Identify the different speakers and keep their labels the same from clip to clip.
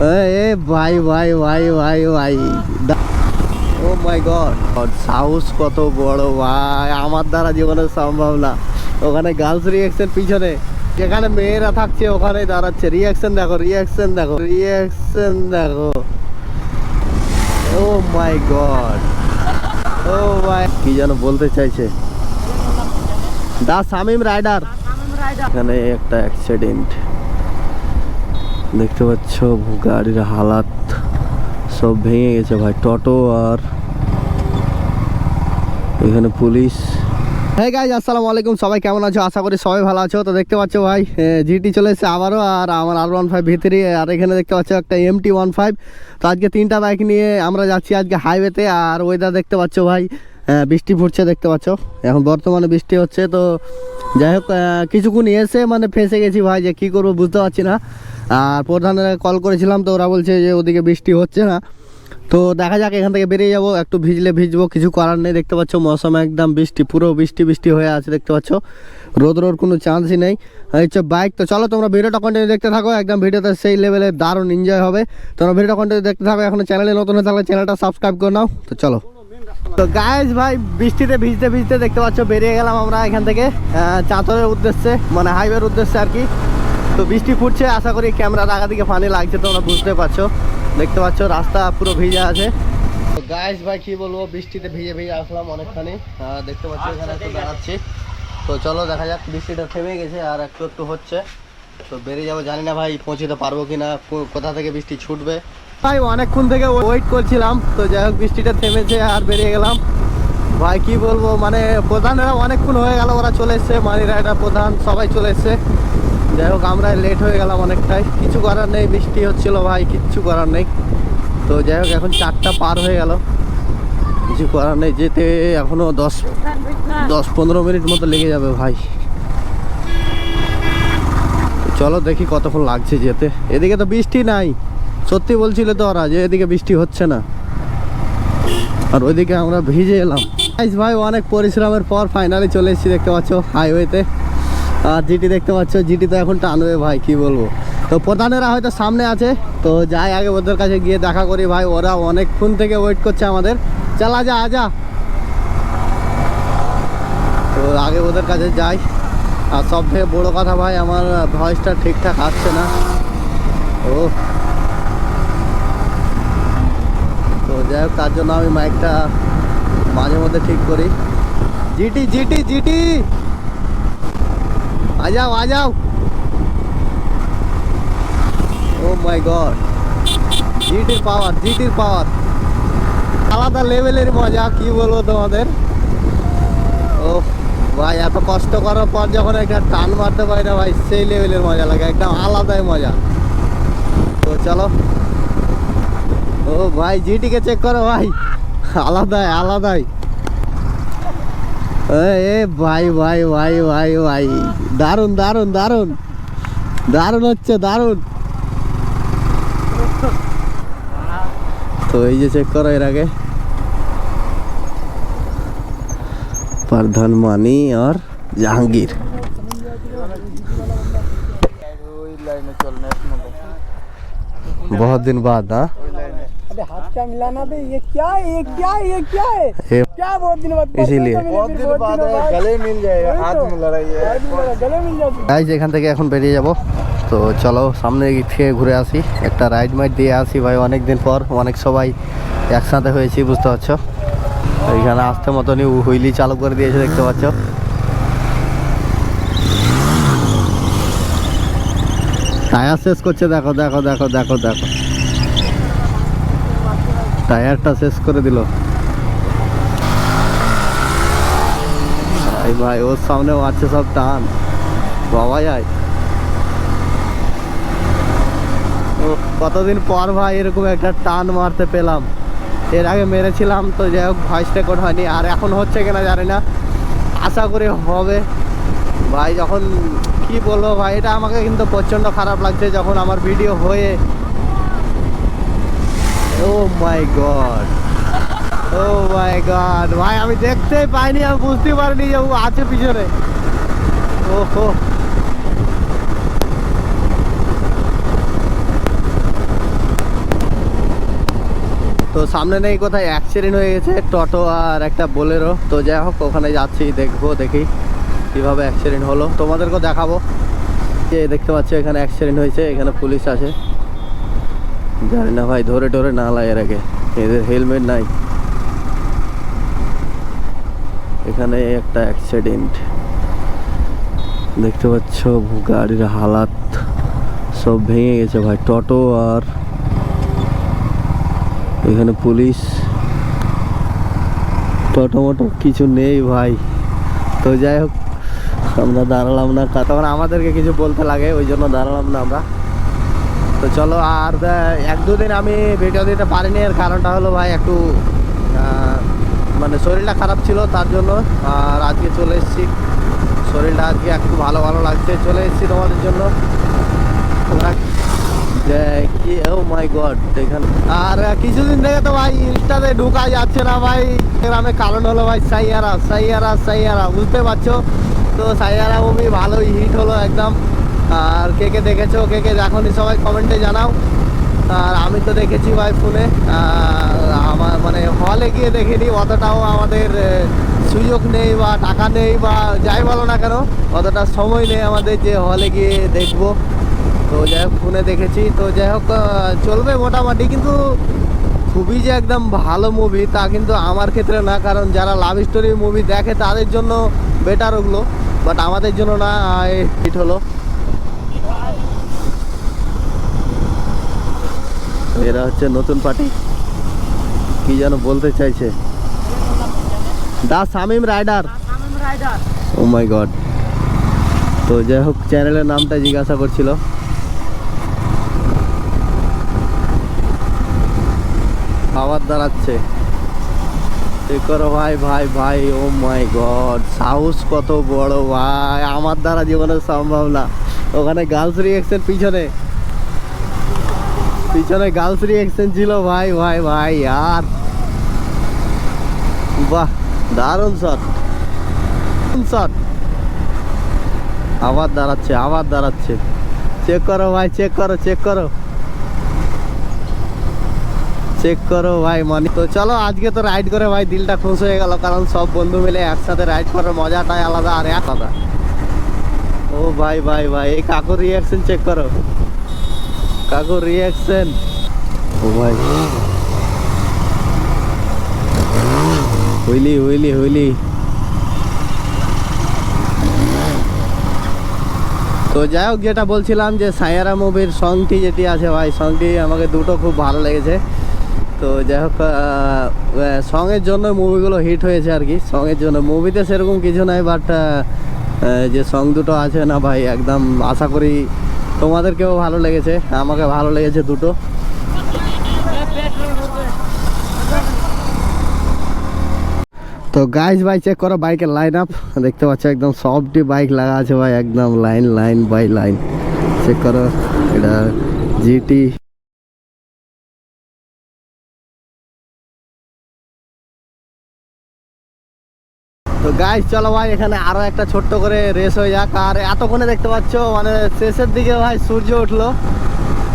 Speaker 1: এ ভাই ভাই ভাই ভাই ভাই। ও মাই গড সাহস কত বড় ভাই। আমার দ্বারা জীবনে সম্ভব না। ওখানে গার্লস রিয়াকশন পিছনে। যেখানে মেয়েরা থাকছে ওখানে দাঁড়াচ্ছে। রিয়াকশন দেখো রিয়াকশন দেখো রিয়াকশন দেখো। ও মাই গড ও ভাই কি যেন বলতে চাইছে। দা শামিম রাইডার এখানে একটা অ্যাক্সিডেন্ট দেখতে পাচ্ছ, গাড়ির হালাত সব ভেঙে গেছে ভাই, টোটো আর এখানে পুলিশ। হ্যাঁ গাইজ আসসালামু আলাইকুম, সবাই কেমন আছো? আশা করি সবাই ভালো আছো। তো দেখতে পাচ্ছ ভাই জিটি চলে এসেছে আবারও, আর আমার আর ওয়ান ফাইভ ভিতরে, আর এখানে দেখতে পাচ্ছ একটা এমটি ওয়ান ফাইভ তো আজকে তিনটা বাইক নিয়ে আমরা যাচ্ছি আজকে হাইওয়েতে আর ওয়েদার দেখতে পাচ্ছ ভাই বৃষ্টি ফুটছে দেখতে পাচ্ছ। এখন বর্তমানে বৃষ্টি হচ্ছে, তো যাই হোক কিছুক্ষণ এসে মানে ফেঁসে গেছি ভাই, যে কী করব বুঝতে পারছি না। আর প্রধানের কল করেছিলাম তো ওরা বলছে যে ওদিকে বৃষ্টি হচ্ছে না। তো দেখা যাক, এখান থেকে বেরিয়ে যাব, একটু ভিজলে ভিজবো, কিছু করার নেই, দেখতে পাচ্ছ মৌসুম একদম বৃষ্টি, পুরো বৃষ্টি বৃষ্টি হয়ে আছে, দেখতে পাচ্ছ। রোদ রোদ কোনো চান্সই নেই। হচ্ছে বাইক তো চলো তোমরা ভিডিওটা কন্টিনিউ দেখতে থাকো, একদম ভিডিওতে সেই লেভেলে দারুণ এনজয় হবে। তোমরা ভিডিওটা কন্টিনিউ দেখতে থাকো, এখন চ্যানেলে নতুন হয়ে থাকলে চ্যানেলটা সাবস্ক্রাইব করে নাও। তো চলো। তো গায়েস ভাই, বৃষ্টিতে ভিজতে ভিজতে দেখতে পাচ্ছ, বেরিয়ে গেলাম আমরা এখান থেকে চাঁতরের উদ্দেশ্যে মানে হাইওয়ের উদ্দেশ্যে আর কি। তো বৃষ্টি ফুটছে, আশা করি ক্যামেরার আগা দিকে পানি লাগছে, তোমরা বুঝতে পারছ। দেখতে পাচ্ছ, রাস্তা পুরো ভিজে আছে। তো গায়েস ভাই, কি বলব, বৃষ্টিতে ভিজে ভিজে আসলাম অনেকখানি। দেখতে পাচ্ছ, এখানে একটু দাঁড়াচ্ছি। তো চলো, দেখা যাক, বৃষ্টিটা থেমে গেছে আর একটু একটু হচ্ছে। তো বেরিয়ে যাব, জানি না ভাই, পৌঁছতে পারব কো- কোথা থেকে বৃষ্টি ছুটবে। ভাই, অনেকক্ষণ থেকে ওয়েট করছিলাম, তো যাই হোক, বৃষ্টিটা থেমেছে আর বেরিয়ে গেলাম। ভাই, কি বলব মানে প্রধানেরা অনেকক্ষণ হয়ে গেল, ওরা চলে এসছে মানি রাইডার প্রধান, সবাই চলে এসছে। যাই হোক, আমরা লেট হয়ে গেলাম অনেকটাই। কিছু করার নেই, বৃষ্টি হচ্ছিল ভাই, কিচ্ছু করার নেই। তো যাই হোক, এখন চারটা পার হয়ে গেল। কিছু করার নেই, যেতে এখনও দশ দশ পনেরো মিনিট মতো লেগে যাবে ভাই। চলো দেখি কতক্ষণ লাগছে যেতে। এদিকে তো বৃষ্টি নাই। সত্যি বলছিল তো ওরা যে এদিকে বৃষ্টি হচ্ছে না। আর ওইদিকে আমরা ভিজে এলাম। ভাই, অনেক পরিশ্রমের পর ফাইনালি চলে এসেছি, দেখতে পাচ্ছ হাইওয়েতে আর জিটি দেখতে পাচ্ছ, জিটি তো এখন টানবে ভাই, কি বলব? তো প্রধানেরা হয়তো সামনে আছে, তো যাই আগে ওদের কাছে গিয়ে দেখা করি ভাই, ওরা অনেকক্ষণ থেকে ওয়েট করছে আমাদের। চালা যা আজা তো আগে ওদের কাছে যাই। আর সব থেকে বড়ো কথা ভাই, আমার ভয়েসটা ঠিকঠাক আসছে না। ও। তো যাই হোক, তার জন্য আমি মাইকটা মাঝে মধ্যে ঠিক করি। GT GT GT! आ जाओ आ जाओ ও মাই গড জিটির পাওয়ার জিটির পাওয়ার আলাদা লেভেলের মজা কি বলবো তোমাদের ও ভাই এত কষ্ট করার পর যখন একটা টান মারতে পারি না ভাই সেই লেভেলের মজা লাগে একদম আলাদাই মজা তো চলো ও ভাই জিটিকে চেক করো ভাই আলাদাই আলাদাই এ এ ভাই ভাই ভাই ভাই ভাই দারুন দারুন দারুন দারুন হচ্ছে দারুন তো এই যে চেক করো এর আগে प्रधान मानी और जहांगीर बहुत दिन बाद हाँ
Speaker 2: अबे हाथ क्या मिलाना बे ये क्या है ये क्या है ये क्या है
Speaker 1: ये
Speaker 2: क्या बहुत दिन बाद
Speaker 1: इसीलिए।
Speaker 2: बहुत दिन बाद गले मिल जाएगा हाथ मिल रहा है गले मिल जाएगा
Speaker 1: গাইজ এখান থেকে এখন বেরিয়ে যাব তো চলো সামনে দিক থেকে ঘুরে আসি একটা রাইড মাইড দিয়ে আসি ভাই অনেক দিন পর অনেক সবাই একসাথে হয়েছি বুঝতে পারছো এইখানে আসতে মতনই হুইলি চালু করে দিয়েছে দেখতে পাচ্ছ টায়ার শেষ করছে দেখো দেখো দেখো দেখো দেখো টায়ারটা শেষ করে দিল। ভাই ভাই, ওর সামনেও আছে সব টান। বাবা যায় কতদিন পর ভাই এরকম একটা টান মারতে পেলাম। এর আগে মেরেছিলাম, তো যাই হোক ভয়েস রেকর্ড হয়নি। আর এখন হচ্ছে কিনা জানি না। আশা করি হবে। ভাই, যখন কি বলব ভাই, এটা আমাকে কিন্তু প্রচণ্ড খারাপ লাগছে যখন আমার ভিডিও হয়ে ও my god O my god ভাই, আমি দেখতেই পাইনি, আমি বুঝতে পারিনি যে ও আছে পিছনে। ওহো। তো সামনে নেই কোথায় অ্যাক্সিডেন্ট হয়ে গেছে টোটো আর একটা বোলেরো তো যাই হোক, ওখানে যাচ্ছি, দেখব, দেখি কীভাবে অ্যাক্সিডেন্ট হলো। তোমাদেরকেও দেখাবো। যে দেখতে পাচ্ছ, এখানে অ্যাক্সিডেন্ট হয়েছে, এখানে পুলিশ আছে জানি না ভাই, ধরে টরে না লাগে রেখে এদের হেলমেট নাই। এখানে একটা অ্যাক্সিডেন্ট দেখতে পাচ্ছ, গাড়ির হালাত সব ভেঙে গেছে ভাই, টোটো আর এখানে পুলিশ। টোটো মোটো কিছু নেই ভাই। তো যাই হোক, আমরা দাঁড়ালাম না। তখন আমাদেরকে কিছু বলতে লাগে, ওই জন্য দাঁড়ালাম না আমরা। তো চলো আর এক দুদিন আমি ভিডিও দিতে পারিনি, এর কারণটা হলো ভাই একটু মানে শরীরটা খারাপ ছিল, তার জন্য, আর আজকে চলে এসেছি। শরীরটা আজকে একটু ভালো ভালো লাগছে, চলে এসেছি তোমাদের জন্য। যে কি ও মাই গড এখানে। আর কিছুদিন থেকে তো ভাই ইনস্টাতে ঢুকা যাচ্ছে না ভাই। গ্রামে কারণ হলো ভাই সাইয়ারা সাইয়ারা সাইয়ারা, বুঝতে পারছ? তো সাইয়ারা মুভি ভালোই হিট হলো একদম। আর কে কে দেখেছ, কে কে দেখনি সবাই কমেন্টে জানাও। আর আমি তো দেখেছি ভাই ফোনে আমার মানে হলে গিয়ে দেখিনি, অতটাও আমাদের সুযোগ নেই বা টাকা নেই বা যাই বলো না কেন, অতটা সময় নেই আমাদের যে হলে গিয়ে দেখব। তো যাই হোক ফোনে দেখেছি। তো যাই হোক চলবে মোটামুটি, কিন্তু খুবই যে একদম ভালো মুভি তা কিন্তু আমার ক্ষেত্রে না, কারণ যারা লাভ স্টোরি মুভি দেখে তাদের জন্য বেটার ওগুলো। বাট আমাদের জন্য না হিট হলো। এরা হচ্ছে নতুন পার্টি। কি যেন বলতে চাইছে। The Shamim rider oh my god তো যাই হোক, চ্যানেলের নামটা জিজ্ঞাসা করছিল। আবার দাঁড়াচ্ছে। করো ভাই ভাই ভাই ও মাই গড সাহস কত বড় ভাই। আমার দ্বারা জীবনে সম্ভব না। ওখানে গার্লস রিয়েকশন পিছনে। পিছনে গার্লস রিয়েকশন ছিল, ভাই ভাই ভাই, আর বাহ, দারুণ শট শট আবার দাঁড়াচ্ছে আবার দাঁড়াচ্ছে। চেক করো, ভাই চেক করো চেক করো। চেক করো, ভাই মানে তো চলো, আজকে তো রাইড করে, ভাই, দিলটা খুশ হয়ে গেল, কারণ সব বন্ধু মিলে একসাথে রাইড করার মজাটাই আলাদা আর আলাদা। ও ভাই ভাই ভাই, এই কাকুর রিয়াকশন চেক করো। কাকুর রিয়াকশন ও ভাই হইলি হইলি হইলি। তো যাই হোক, যেটা বলছিলাম যে সায়ারা মুভির সংটি যেটি আছে ভাই সংটি আমাকে দুটো খুব ভালো লেগেছে। তো যাই হোক সঙের জন্য মুভিগুলো হিট হয়েছে আর কি। সঙের জন্য মুভিতে সেরকম কিছু নাই বাট যে সং দুটো আছে না ভাই, একদম আশা করি তোমাদেরকেও ভালো লেগেছে, আমাকে ভালো লেগেছে দুটো। তো গাইজ ভাই চেক করো বাইকের লাইন আপ দেখতে পাচ্ছ একদম সবটি বাইক লাগা আছে ভাই, একদম line line by line check করো, এটা জিটি তো গাইজ চলো ভাই, এখানে আরও একটা ছোট্ট করে রেস হয়ে যাক। আর এতক্ষণে দেখতে পাচ্ছ মানে শেষের দিকে ভাই সূর্য উঠল।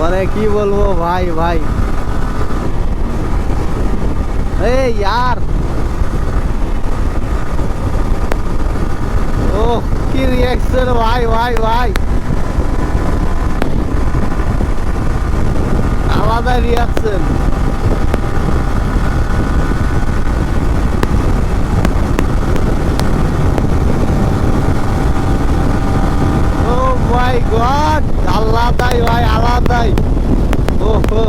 Speaker 1: মানে কি বলব ভাই ভাই। এই ইয়ার! ও কি রিয়াকশন ভাই ভাই ভাই। আলাদা রিয়াকশন ও মাই গড আলাদাই ভাই, আলাদাই। ওহো।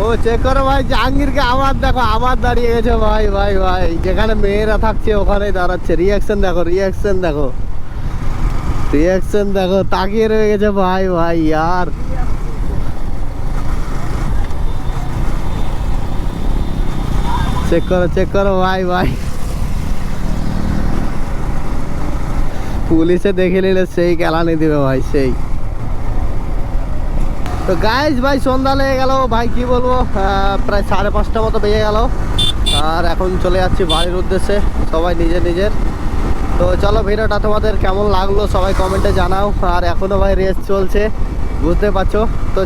Speaker 1: ও চেক করো ভাই, জাহাঙ্গীরকে দেখো দাঁড়িয়ে গেছে ভাই ভাই ভাই। যেখানে মেয়েরা থাকছে, ওখানেই দাঁড়াচ্ছে। রিয়াকশন দেখো রিয়াকশন দেখো। রিয়াকশন দেখো, তাকিয়ে রয়ে গেছে ভাই ভাই ইয়ার চেক করো চেক করো, ভাই ভাই। পুলিশে দেখে নিলে সেই কেলানি দিবে ভাই, সেই। তো গাইজ ভাই, সন্ধ্যা লেগে গেল। ভাই, কি বলব? প্রায় সাড়ে পাঁচটা মতো বেজে গেল। আর এখন চলে যাচ্ছি বাড়ির উদ্দেশ্যে, সবাই নিজের নিজের। তো চলো, ভিডিওটা তোমাদের কেমন লাগল সবাই কমেন্টে জানাও। আর এখনও ভাই রেস চলছে, বুঝতে পারছ? তো